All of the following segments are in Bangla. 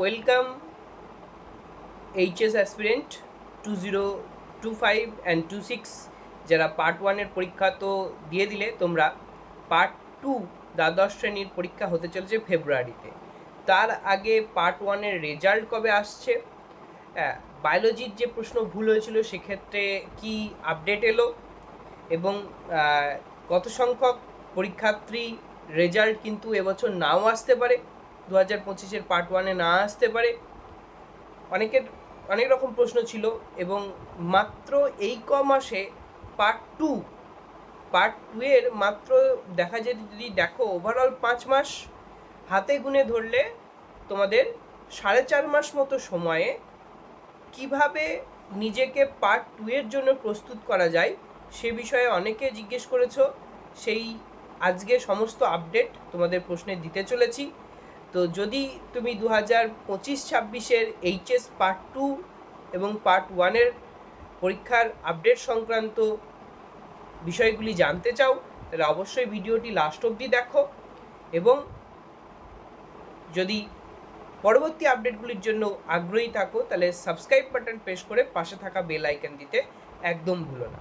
Welcome HS aspirant two zero two five and two six যারা পার্ট ওয়ানের পরীক্ষা তো দিয়ে দিলে তোমরা পার্ট টু দ্বাদশ শ্রেণির পরীক্ষা হতে চলেছে ফেব্রুয়ারিতে। তার আগে পার্ট ওয়ানের রেজাল্ট কবে আসছে? হ্যাঁ বায়োলজির যে প্রশ্ন ভুল হয়েছিল সেক্ষেত্রে কি আপডেট এলো? এবং কত সংখ্যক পরীক্ষার্থী রেজাল্ট কিন্তু এবছর নাও আসতে পারে? দু হাজার পঁচিশের পার্ট ওয়ানে না আসতে পারে, অনেকের অনেক রকম প্রশ্ন ছিল এবং মাত্র এই ক মাসে পার্ট টু পার্ট টু এর মাত্র দেখা যায় যদি দেখো ওভারঅল পাঁচ মাস হাতে গুনে ধরলে তোমাদের সাড়ে চার মাস মতো সময়ে কীভাবে নিজেকে পার্ট টু এর জন্য প্রস্তুত করা যায় সে বিষয়ে অনেকে জিজ্ঞেস করেছ। সেই আজকে সমস্ত আপডেট তোমাদের প্রশ্নে দিতে চলেছি। তো যদি তুমি দু হাজার পঁচিশ ছাব্বিশের এইচএস পার্ট টু এবং পার্ট ওয়ানের পরীক্ষার আপডেট সংক্রান্ত বিষয়গুলি জানতে চাও, তাহলে অবশ্যই ভিডিওটি লাস্ট অবধি দেখো এবং যদি পরবর্তী আপডেটগুলির জন্য আগ্রহী থাকো, তাহলে সাবস্ক্রাইব বাটন প্রেস করে পাশে থাকা বেল আইকন দিতে একদম ভুলো না।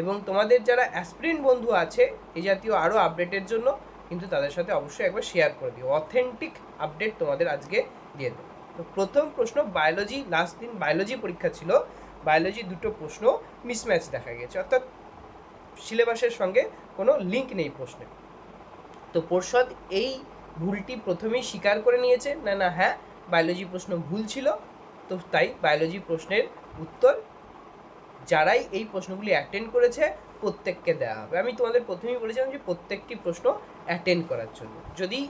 এবং তোমাদের যারা অ্যাসপিরেন্ট বন্ধু আছে এই জাতীয় আরও আপডেটের জন্য কিন্তু তাদের সাথে অবশ্যই একবার শেয়ার করে দিও। অথেন্টিক আপডেট তোমাদের আজকে দিয়ে দেবো। তো প্রথম প্রশ্ন বায়োলজি লাস্ট দিন বায়োলজি পরীক্ষা ছিল। বায়োলজি দুটো প্রশ্ন মিসম্যাচ দেখা গেছে অর্থাৎ সিলেবাসের সঙ্গে কোনো লিঙ্ক নেই প্রশ্নে তো পর্ষদ, এই ভুলটি প্রথমেই স্বীকার করে নিয়েছে? না না হ্যাঁ বায়োলজি প্রশ্ন ভুল ছিল। তো তাই বায়োলজি প্রশ্নের উত্তর যারাই এই প্রশ্নগুলি অ্যাটেন্ড করেছে, প্রত্যেককে দেওয়া হবে। আমি তোমাদের প্রথমেই বলেছিলাম যে প্রত্যেকটি প্রশ্ন অ্যাটেন্ড করার জন্য। যদি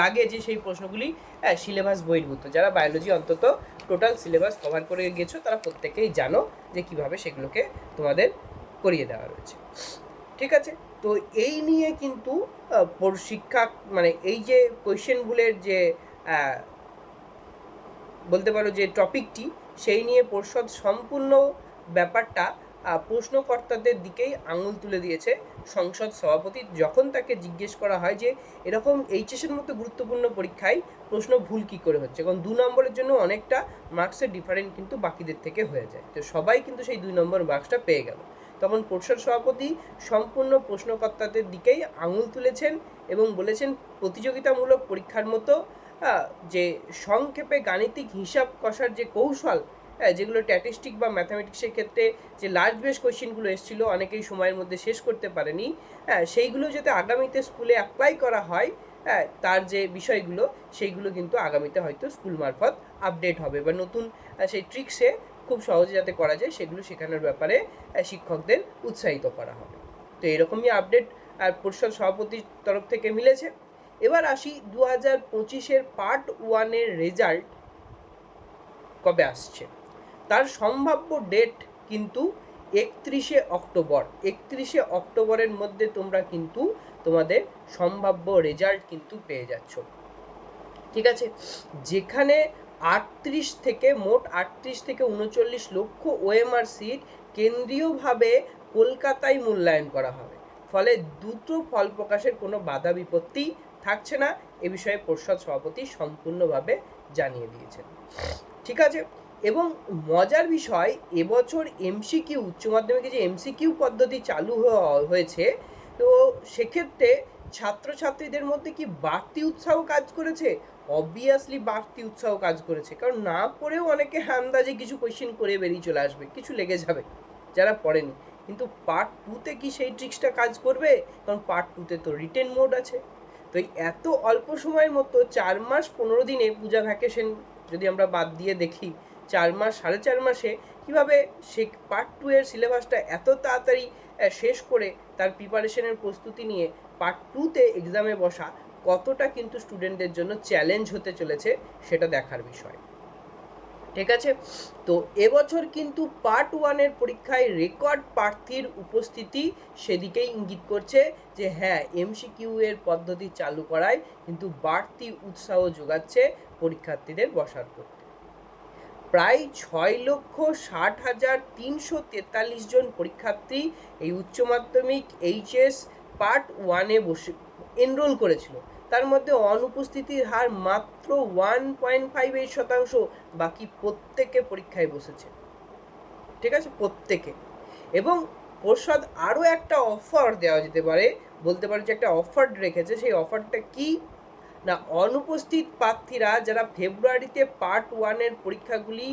লাগে যে সেই প্রশ্নগুলি হ্যাঁ সিলেবাস বহির্ভূত যারা বায়োলজি অন্তত টোটাল সিলেবাস কভার করে গেছো, তারা প্রত্যেকেই জানো যে কীভাবে সেগুলোকে তোমাদের করিয়ে দেওয়া রয়েছে ঠিক আছে? তো এই নিয়ে কিন্তু শিক্ষা মানে এই যে কোয়েশ্চেনগুলোর যে বলতে পারো যে টপিকটি সেই নিয়ে পর্ষদ সম্পূর্ণ ব্যাপারটা প্রশ্নকর্তাদের দিকেই আঙুল তুলে দিয়েছে সংসদ সভাপতি যখন তাকে জিজ্ঞেস করা হয় যে, এরকম এইচএসের মতো গুরুত্বপূর্ণ পরীক্ষায় প্রশ্ন ভুল কী করে হচ্ছে? কারণ দু নম্বরের জন্য অনেকটা মার্কসের ডিফারেন্ট কিন্তু বাকিদের থেকে হয়ে যায়। তো সবাই কিন্তু সেই দুই নম্বর মার্কসটা পেয়ে গেল। তখন পরিষদ সভাপতি সম্পূর্ণ প্রশ্নকর্তাদের দিকেই আঙুল তুলেছেন এবং বলেছেন, প্রতিযোগিতামূলক পরীক্ষার মতো যে সংক্ষেপে গাণিতিক হিসাব কষার যে কৌশল যেগুলো স্ট্যাটিস্টিক বা ম্যাথামেটিক্সের ক্ষেত্রে যে লার্জ বেস কোয়েশ্চেনগুলো এসেছিল, অনেকেই সময়ের মধ্যে শেষ করতে পারেনি। হ্যাঁ সেইগুলো যাতে আগামীতে স্কুলে অ্যাপ্লাই করা হয় হ্যাঁ তার যে বিষয়গুলো, সেইগুলো কিন্তু আগামীতে হয়তো স্কুল মারফত আপডেট হবে। বা নতুন সেই ট্রিক্সে খুব সহজে যাতে করা যায়, সেগুলো শেখানোর ব্যাপারে শিক্ষকদের উৎসাহিত করা হবে। তো এরকমই আপডেট আর পরিষদ সভাপতির তরফ থেকে মিলেছে। এবার আসি দু হাজার পঁচিশের পার্ট ওয়ানের রেজাল্ট কবে আসছে? তার সম্ভাব্য ডেট কিন্তু একত্রিশে অক্টোবর। একত্রিশে অক্টোবরের মধ্যে তোমরা কিন্তু তোমাদের সম্ভাব্য রেজাল্ট কিন্তু পেয়ে যাচ্ছ। ঠিক আছে? যেখানে আটত্রিশ থেকে, মোট আটত্রিশ থেকে উনচল্লিশ লক্ষ ওএমআর সিট কেন্দ্রীয়ভাবে কলকাতায় মূল্যায়ন করা হবে। ফলে দ্রুত ফল প্রকাশের কোনো বাধা বিপত্তি থাকছে না। এ বিষয়ে পর্ষদ সভাপতি সম্পূর্ণভাবে জানিয়ে দিয়েছেন। ঠিক আছে? এবং মজার বিষয়, এবছর এমসিকিউ উচ্চ মাধ্যমিকে যে এমসিকিউ পদ্ধতি চালু হয়েছে, তো সেক্ষেত্রে ছাত্রছাত্রীদের মধ্যে কি বাড়তি উৎসাহ কাজ করেছে? অবভিয়াসলি বাড়তি উৎসাহ কাজ করেছে, কারণ না পড়েও অনেকে আন্দাজে কিছু কোয়েশ্চেন করে বেরিয়ে চলে আসবে, কিছু লেগে যাবে, যারা পড়েনি। কিন্তু পার্ট টুতে কি সেই ট্রিক্সটা কাজ করবে? কারণ পার্ট টুতে তো রিটেন মোড আছে। তো এই এত অল্প সময়ের মতো চার মাস পনেরো দিনে পূজা ভ্যাকেশন যদি আমরা বাদ দিয়ে দেখি চার মাস, সাড়ে চার মাসে কীভাবে সে পার্ট টু এর সিলেবাসটা এত তাড়াতাড়ি শেষ করে তার প্রিপারেশনের প্রস্তুতি নিয়ে পার্ট টুতে এক্সামে বসা কতটা কিন্তু স্টুডেন্টদের জন্য চ্যালেঞ্জ হতে চলেছে সেটা দেখার বিষয়। ঠিক আছে? তো এবছর কিন্তু পার্ট ওয়ানের পরীক্ষায় রেকর্ড প্রার্থীর উপস্থিতি সেদিকেই ইঙ্গিত করছে যে হ্যাঁ এমসিকিউ এর পদ্ধতি চালু করায় কিন্তু বাড়তি উৎসাহ যোগাচ্ছে পরীক্ষার্থীদের বসার করতে প্রায় ছয় লক্ষ ষাট হাজার তিনশো তেতাল্লিশ জন পরীক্ষার্থী এই উচ্চ মাধ্যমিক এইচএস পার্ট ওয়ানে বসে এনরোল করেছিল। তার মধ্যে অনুপস্থিতির হার মাত্র ওয়ান পয়েন্ট ফাইভ এইট শতাংশ, বাকি প্রত্যেকে পরীক্ষায় বসেছে। ঠিক আছে? প্রত্যেকে। এবং পর্ষদ আরও একটা অফার দেওয়া যেতে পারে, বলতে পারে যে একটা অফার রেখেছে। সেই অফারটা কি? না, অনুপস্থিত প্রার্থীরা যারা ফেব্রুয়ারিতে পার্ট ওয়ানের পরীক্ষাগুলি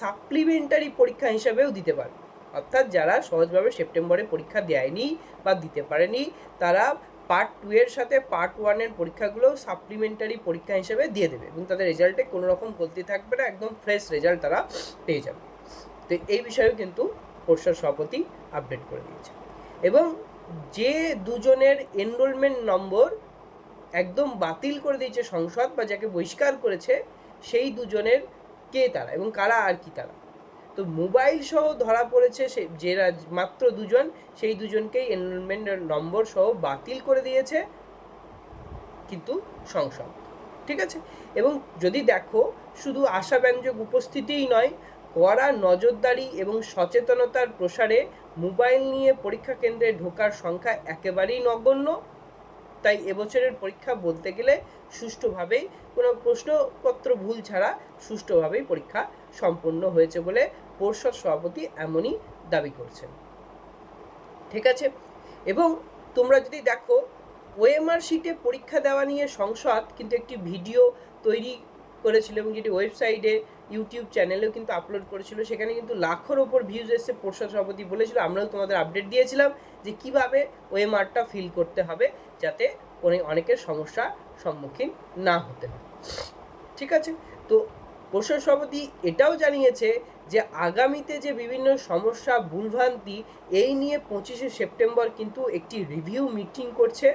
সাপ্লিমেন্টারি পরীক্ষা হিসাবেও দিতে পারে অর্থাৎ যারা সহজভাবে সেপ্টেম্বরে পরীক্ষা দেয়নি বা দিতে পারেনি, তারা পার্ট টু এর সাথে পার্ট ওয়ানের পরীক্ষাগুলো সাপ্লিমেন্টারি পরীক্ষা হিসেবে দিয়ে দেবে এবং তাদের রেজাল্টে কোনো রকম গলতি থাকবে না, একদম ফ্রেশ রেজাল্ট তারা পেয়ে যাবে। তো এই বিষয়েও কিন্তু পর্ষদ সভাপতি আপডেট করে দিয়েছে। এবং যে দুজনের এনরোলমেন্ট নম্বর একদম বাতিল করে দিয়েছে সংসদ বা যাকে বহিষ্কার করেছে সেই দুজনের কে তারা এবং কারা আর কি তারা। তো মোবাইল সহ ধরা পড়েছে সে যেরা মাত্র দুজন, সেই দুজনকেই এনরোলমেন্ট নম্বর সহ বাতিল করে দিয়েছে কিন্তু সংসদ। ঠিক আছে? এবং যদি দেখো, শুধু আশাব্যঞ্জক উপস্থিতিই নয়, কড়া নজরদারি এবং সচেতনতার প্রসারে মোবাইল নিয়ে পরীক্ষা কেন্দ্রে ঢোকার সংখ্যা একেবারেই নগণ্য। তাই এবছরের পরীক্ষা বলতে গেলে সুষ্ঠুভাবেই কোনো প্রশ্নপত্র ভুল ছাড়া সুষ্ঠুভাবেই পরীক্ষা সম্পন্ন হয়েছে বলে পর্ষদ সভাপতি এমনই দাবি করছেন। ঠিক আছে? এবং তোমরা যদি দেখো, ওএমআর শিটে পরীক্ষা দেওয়া নিয়ে সংসদ কিন্তু একটি ভিডিও তৈরি করেছিল এবং যেটি ওয়েবসাইটে, ইউটিউব চ্যানেলেও কিন্তু আপলোড করেছিল। সেখানে কিন্তু লাখোর ওপর ভিউজ এসছে পর্ষদ সভাপতি বলেছিল। আমরাও তোমাদের আপডেট দিয়েছিলাম যে কীভাবে ওএমআরটা ফিল করতে হবে যাতে অনেকের সমস্যা সম্মুখীন না হতে হয়। ঠিক আছে? তো পর্ষদ সভাপতি এটাও জানিয়েছে যে আগামীতে যে বিভিন্ন সমস্যা, ভুলভ্রান্তি, এই নিয়ে পঁচিশে সেপ্টেম্বর কিন্তু একটি রিভিউ মিটিং করছে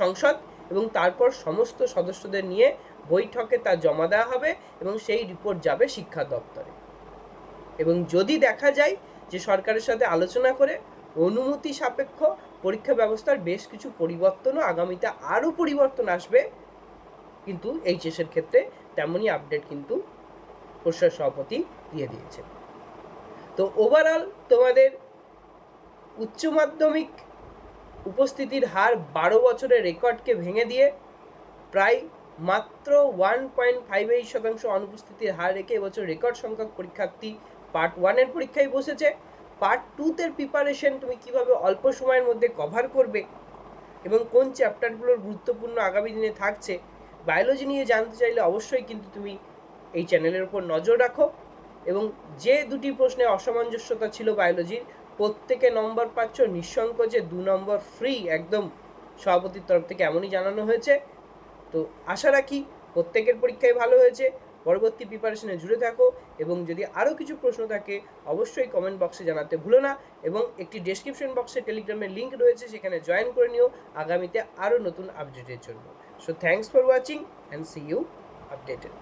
সংসদ। এবং তারপর সমস্ত সদস্যদের নিয়ে বৈঠকে তা জমা দেওয়া হবে এবং সেই রিপোর্ট যাবে শিক্ষা দপ্তরে। এবং যদি দেখা যায় যে সরকারের সাথে আলোচনা করে অনুমতি সাপেক্ষ পরীক্ষা ব্যবস্থার বেশ কিছু পরিবর্তনও আগামীতে আরও পরিবর্তন আসবে, কিন্তু এইচএসের ক্ষেত্রে তেমনই আপডেট কিন্তু পরিষদ সভাপতি দিয়ে দিয়েছে তো ওভারঅল তোমাদের উচ্চ মাধ্যমিক উপস্থিতির হার বারো বছরের রেকর্ডকে ভেঙে দিয়ে প্রায় মাত্র ওয়ান পয়েন্ট ফাইভ এইট শতাংশ অনুপস্থিতির হার রেখে এবছর রেকর্ড সংখ্যক পরীক্ষার্থী পার্ট ওয়ানের পরীক্ষায় বসেছে। পার্ট টুতে প্রিপারেশন তুমি কীভাবে অল্প সময়ের মধ্যে কভার করবে এবং কোন চ্যাপ্টারগুলোর গুরুত্বপূর্ণ আগামী দিনে থাকছে বায়োলজি নিয়ে জানতে চাইলে অবশ্যই কিন্তু তুমি এই চ্যানেলের উপর নজর রাখো এবং যে দুটি প্রশ্নে অসামঞ্জস্যতা ছিল বায়োলজির প্রত্যেকে নম্বর পাচ্ছ। নিঃসংকোচে দু নম্বর ফ্রি একদম সভাপতির তরফ থেকে এমনই জানানো হয়েছে। তো আশা রাখি প্রত্যেকের পরীক্ষায় ভালো হয়েছে। পরবর্তী প্রিপারেশনে জুড়ে থাকো এবং যদি আরও কিছু প্রশ্ন থাকে, অবশ্যই কমেন্ট বক্সে জানাতে ভুলো না এবং একটি ডেসক্রিপশন বক্সে টেলিগ্রামের লিঙ্ক রয়েছে, সেখানে জয়েন করে নিও। আগামীতে আরও নতুন আপডেটের জন্য। So thanks for watching and see you updated